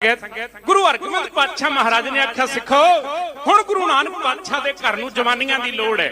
ਗੁਰੂ ਹਰਗੋਬਿੰਦ ਪਾਤਸ਼ਾਹ ਮਹਾਰਾਜ ਨੇ ਆਖਿਆ, ਸਿੱਖੋ, ਹੁਣ ਗੁਰੂ ਨਾਨਕ ਪਾਤਸ਼ਾਹ ਦੇ ਘਰ ਨੂੰ ਜਵਾਨੀਆਂ ਦੀ ਲੋੜ ਹੈ,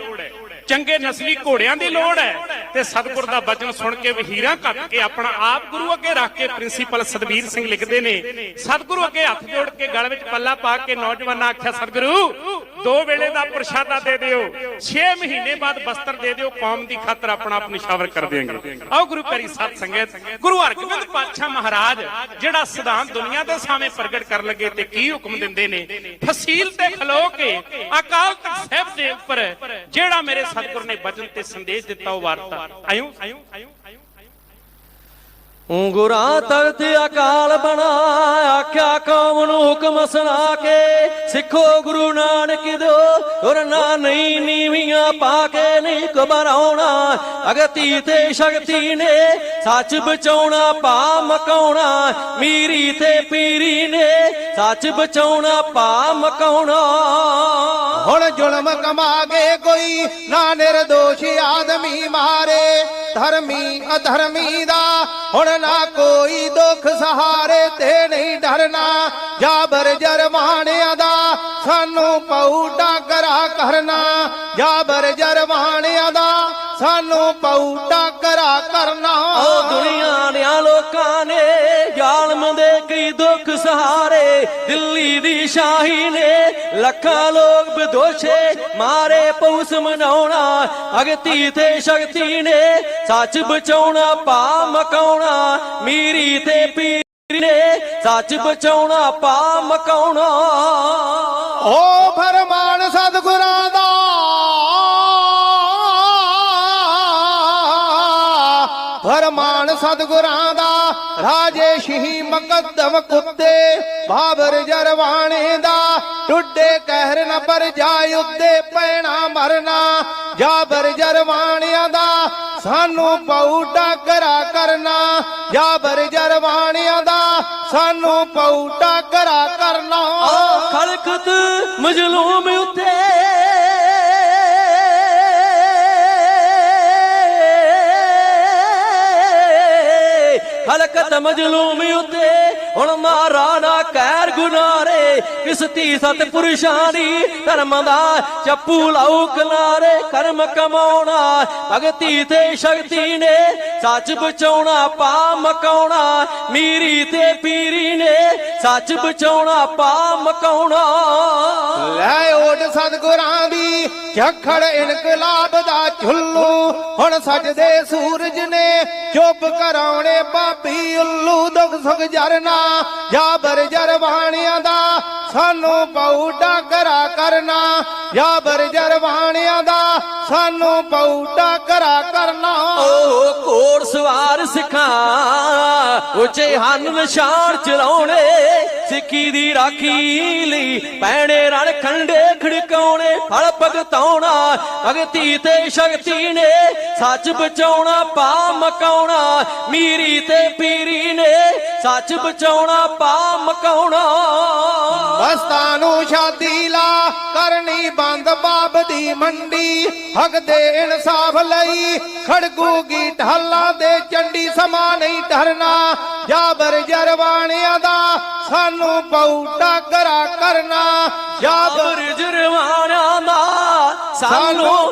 ਚੰਗੇ ਨਸਲੀ ਘੋੜਿਆਂ ਦੀ ਲੋੜ ਹੈ, ਤੇ ਸਤਿਗੁਰ ਦਾ ਬਚਨ ਸੁਣ ਕੇ ਵਹੀਰਾਂ ਕੱਟ ਕੇ ਆਪਣਾ ਆਪ ਗੁਰੂ ਅੱਗੇ ਰੱਖ ਕੇ ਪ੍ਰਿੰਸੀਪਲ ਸਤਬੀਰ ਸਿੰਘ ਲਿਖਦੇ ਨੇ। ਸਤਿਗੁਰੂ ਅੱਗੇ ਹੱਥ ਜੋੜ ਕੇ ਗਲ ਵਿੱਚ ਪੱਲਾ ਪਾ ਕੇ ਨੌਜਵਾਨਾਂ ਆਖਿਆ, ਸਤਿਗੁਰੂ ਦੋ ਵੇਲੇ ਦਾ ਪ੍ਰਸ਼ਾਦਾ ਦੇ ਦਿਓ 6 ਮਹੀਨੇ ਬਾਅਦ ਬਸਤਰ ਦੇ ਦਿਓ, ਕੌਮ ਦੀ ਖਾਤਰ ਆਪਣਾ ਆਪ ਨਿਸ਼ਾਵਰ ਕਰ ਦੇਵਾਂਗੇ ਆਓ ਗੁਰੂ ਪਿਆਰੀ ਸਾਧ ਸੰਗਤ, ਗੁਰੂ ਹਰਗੋਬਿੰਦ ਪਾਤਸ਼ਾਹ ਮਹਾਰਾਜ, ਜਿਹੜਾ ਸਿਧਾਂਤ ਦੁਨੀਆ ਦੇ ਸਾਹਮਣੇ ਪ੍ਰਗਟ ਕਰਨ ਲੱਗੇ ਤੇ ਕੀ ਹੁਕਮ ਦਿੰਦੇ ਨੇ ਫਸੀਲ ਤੇ ਖਲੋ ਕੇ ਅਕਾਲ ਤਖਤ ਸਾਹਿਬ ਦੇ ਉੱਪਰ ਜਿਹੜਾ ਮੇਰੇ ਸਤਿਗੁਰ ਨੇ ਬਚਨ ਤੇ ਸੰਦੇਸ਼ ਦਿੱਤਾ ਉਹ ਵਾਰਤਾ। ਆਇਓ। ਆਇਓ ਆਇਓ ਅਕਾਲ ਬਣਾ, ਆਖਿਆ ਕੌਮ ਨੂੰ ਹੁਕਮ ਸੁਣਾ ਕੇ, ਸਿੱਖੋ ਗੁਰੂ ਨਾਨਕ ਦੋ ਤੁਰਨਾ ਨਹੀਂ ਨੀਵੀਆਂ ਪਾ ਕੇ ਨਹੀਂ ਘਬਰਾਉਣਾ ਅਗਤੀ ਤੇ ਸ਼ਕਤੀ ਨੇ, ਸੱਚ ਬਚਾਉਣਾ ਪਾ ਮਕਾਉਣਾ। ਮੀਰੀ ਤੇ ਪੀਰੀ ਨੇ, ਸੱਚ ਬਚਾਉਣਾ ਪਾ ਮਕਾਉਣਾ। ਹੁਣ ਜ਼ੁਲਮ ਕਮਾ ਕਮਾਗੇ ਕੋਈ ਨਾ ਨਿਰਦੋਸ਼ ਆਦਮੀ ਮਾਰੇ। ਧਰਮੀ ਅਧਰਮੀ ਦਾ ਹੁਣ ਨਾ ਕੋਈ ਦੁੱਖ ਸਹਾਰੇ ਤੇ ਨਹੀਂ ਡਰਨਾ। ਜਾਬਰ ਜਰਮਾਣਿਆਂ ਦਾ ਸਾਨੂੰ ਪਉ ਟਾਕਰਾ ਕਰਨਾ। ਜਾਬਰ ਜਰਮਾਣਿਆਂ ਦਾ ਸਾਨੂੰ ਪਉ ਟਾਕਰਾ ਕਰਨਾ। ਓ ਦੁਨੀਆ ਸਹਾਰੇ, ਦਿੱਲੀ ਦੀ ਸ਼ਾਹੀ ਨੇ ਲੱਖਾਂ ਲੋਕ ਬਦੋਸ਼ੇ ਮਾਰੇ, ਪਉਸ ਮਨਾਉਣਾ ਅਗਤੀ ਤੇ ਸ਼ਕਤੀ ਨੇ ਸੱਚ ਬਚਾਉਣਾ ਪਾ ਮਕਾਉਣਾ, ਮੀਰੀ ਤੇ ਪੀਰ ਨੇ ਸੱਚ ਬਚਾਉਣਾ ਪਾ ਮਕਾਉਣਾ। ਓ ਫਰਮਾਨ ਸਤਿਗੁਰਾਂ ਫਰਮਾਨ ਸਤਿਗੁਰਾਂ ਦਾ ਰਾਜੇ ਸ਼ਹੀ ਮੁਕੱਦਮ ਕੁੱਤੇ, ਬਾਬਰ ਜਰਵਾਣੇ ਦਾ ਟੁੱਡੇ ਕਹਿਰ ਨ ਪਰ ਜਾਇ ਉੱਤੇ ਪੈਣਾ ਮਰਨਾ। ਜਾਬਰ ਜਰਵਾਣਿਆਂ ਦਾ ਸਾਨੂੰ ਪਉ ਟਾਕਰਾ ਕਰਨਾ। ਜਾਬਰ ਜਰਵਾਣਿਆਂ ਦਾ ਸਾਨੂੰ ਪਉ ਟਾਕਰਾ ਕਰਨਾ। ਖਲਕਤ ਮਜਲੂਮ ਉਤੇ ਖਲਕਤ ਮਜਲੂਮ ਉਤੇ, ਹੁਣ ਮਾਰਾ ਕਹਿਰ ਗੁਨਾਰੇ ਕਿਸ ਤੀ ਸਤ ਪੁਰਸ਼ਾਂ ਧਰਮ ਦਾ ਚੱਪੂ ਲਾਉ ਕਿਨਾਰੇ, ਕਰਮ ਕਮਾਉਣਾ, ਭਗਤੀ ਤੇ ਸ਼ਕਤੀ ਨੇ, ਸੱਚ ਬਚਾਉਣਾ ਪਾ ਮਕਾਉਣਾ, ਮੀਰੀ ਤੇ ਪੀਰੀ ਨੇ, ਸੱਚ ਬਚਾਉਣਾ ਪਾ ਮਕਾਉਣਾ। ਲੈ ਓਟ ਸਤਗੁਰਾਂ ਦੀ ਝਖੜ ਇਨਕਲਾਬ ਦਾ ਝੁੱਲੂ ਹੁਣ ਸਜਦੇ ਸੂਰਜ ਨੇ ਚੁੱਪ ਕਰਾਉਣੇ ਪਾਪੀ ਉੱਲੂ ਦੁੱਖ ਸੁਖ ਜਰਨਾ ਜਾਬਰ ਜਰਵਾਣਿਆਂ ਦਾ ਸਾਨੂੰ ਪਉ ਡਾਕਰਾ ਕਰਨਾ। ਜਾਬਰ ਜਰਵਾਣਿਆਂ ਦਾ ਸਾਨੂੰ ਪਉ ਡਾਕਰਾ ਕਰਨਾ। ਓ ਘੋੜ ਸਵਾਰ ਸਿਖਾ, ਉੱਚੇ ਹਨ ਨਿਸ਼ਾਨ ਚਲਾਉਣੇ। ਸਿੱਖੀ ਦੀ ਰਾਖੀ ਲਈ ਪੈਣੇ ਰਣ ਖੰਡੇ ਖੜਕਾਉਣੇ, ਫਲ ਭਗਤਾਉਣਾ, ਭਗਤੀ ਤੇ ਸ਼ਕਤੀ ਨੇ, ਸੱਚ ਬਚਾਉਣਾ ਪਾ ਮਕਾਉਣਾ, ਮੀਰੀ ਤੇ ਪੀਰੀ ਨੇ, ਸੱਚ ਬਚਾਉਣਾ ਪਾ ਮਕਾਉਣਾ। ਬਸਤਾਂ ਨੂੰ ਸ਼ਾਦੀ ਲਾ ਕਰਨੀ ਬੰਦ ਬਾਬ ਦੀ ਮੰਡੀ। ਹੱਕ ਦੇ ਇਨਸਾਫ ਲਈ ਖੜਗੂਗੀ ਢਾਲਾ ਦੇ ਚੰਡੀ ਸਮਾ ਨਹੀਂ ਡਰਨਾ ਜਾਬਰ ਜਰਵਾਣਿਆਂ ਦਾ ਸਾਨੂੰ ਪਉ ਟਾਕਰਾ ਕਰਨਾ। ਜਾਬਰ ਜਾਬਰ ਦਾ ਸਾਨੂੰ